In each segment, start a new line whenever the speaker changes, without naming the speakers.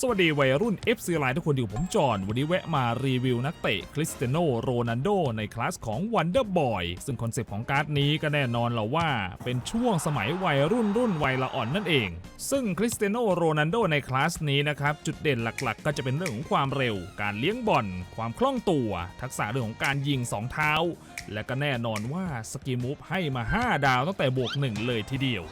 สวัสดีวัยรุ่น FC ไลน์ทุกคนอยู่ผมจอนวันนี้แวะมารีวิวนักเตะคริสเตียโนโรนัลโดในคลาสของ Wonder Boy ซึ่งคอนเซปต์ของการ์ดนี้ก็แน่นอนแหละว่า เป็นช่วงสมัยวัยรุ่นรุ่นวัยละอ่อนนั่นเอง ซึ่งคริสเตียโนโรนัลโดในคลาสนี้นะครับ จุดเด่นหลักๆ ก็จะเป็นเรื่องของความเร็ว การเลี้ยงบอลความคล่องตัว ทักษะเรื่องของการยิงสองเท้า และก็แน่นอนว่าสกิมูฟให้มา 5 ดาวตั้งแต่บวก 1 เลยทีเดียว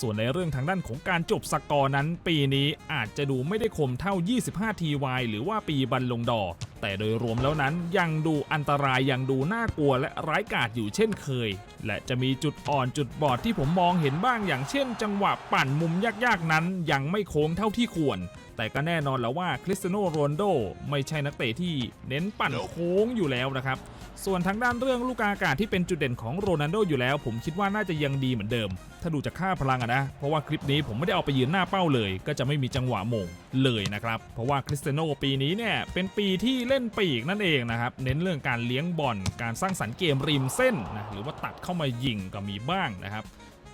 ส่วนในเรื่องทางด้านของการจบสกอร์นั้น ปีนี้อาจจะดูไม่ได้คมเท่า 25 TY หรือว่าปีบันลงดอ แต่โดยรวมแล้วนั้นยังดูอันตรายยังดูน่ากลัวและร้ายกาจอยู่เช่นเคย และจะมีจุดอ่อนจุดบอดที่ผมมองเห็นบ้างอย่างเช่น จังหวะปั่นมุมยากๆนั้น ยังไม่โค้งเท่าที่ควรแต่ก็แน่นอนแล้วว่าคริสเตียโนโรนโดไม่ใช่นักเตะที่เน้นปั่นโค้งอยู่แล้วนะครับ ส่วนทางด้านเรื่องลูกอากาศที่เป็นจุดเด่นของโรนัลโดอยู่แล้ว ผมคิดว่าน่าจะยังดีเหมือนเดิม ถ้าดูจากค่าพลังอะนะ เพราะว่าคลิปนี้ผมไม่ได้เอาไปยืนหน้าเป้าเลย ก็จะไม่มีจังหวะโมงเลยนะครับ เพราะว่าคริสเตียโนปีนี้เนี่ยเป็นปีที่เล่นปีกนั่นเองนะครับ เน้นเรื่องการเลี้ยงบอล การสร้างสรรค์เกมริมเส้นนะ หรือว่าตัดเข้ามายิงก็มีบ้างนะครับ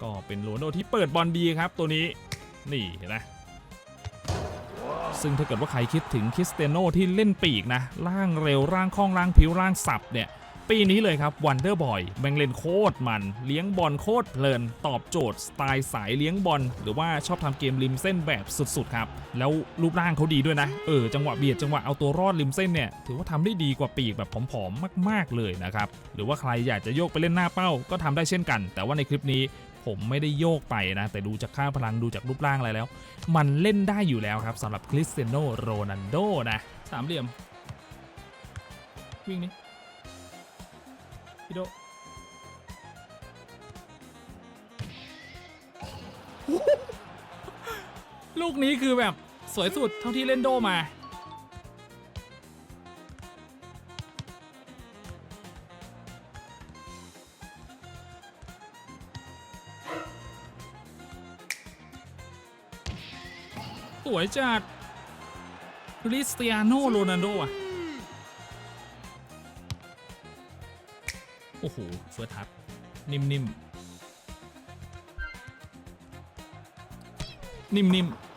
ก็เป็นโรนัลโดที่เปิดบอลดีครับตัวนี้ นี่นไหม ซึ่งถ้าเกิดว่าใครคิดถึงคริสเตโนที่เล่นปีกนะ ร่างเร็วร่างคล่องร่างผิวร่างสับเนี่ย ปีนี้เลยครับวันเดอร์บอยแบงเล่นโคตรมัน เลี้ยงบอลโคตรเพลิน ตอบโจทย์สไตล์สายเลี้ยงบอล หรือว่าชอบทำเกมริมเส้นแบบสุดๆครับ แล้วรูปร่างเขาดีด้วยนะ เออจังหวะเบียดจังหวะเอาตัวรอดริมเส้นเนี่ยถือว่าทำได้ดีกว่าปีกแบบผอมๆมาก ๆเลยนะครับหรือว่าใครอยากจะโยกไปเล่นหน้าเป้าก็ทำได้เช่นกัน แต่ว่าในคลิปนี้ ผมไม่ได้โยกไปนะ แต่ดูจากค่าพลังดูจากรูปร่างอะไรแล้ว มันเล่นได้อยู่แล้วครับสำหรับคริสเตียโนโรนัลโดนะสามเหลี่ยม วิ่งนี่พี่โดลูกนี้คือแบบสวยสุดเท่าที่เล่นโดมา สวยจัดคริสเตียโนโรนัลโดอะ โอ้โหเฟิร์สทัชนิ่มๆ นิ่มๆ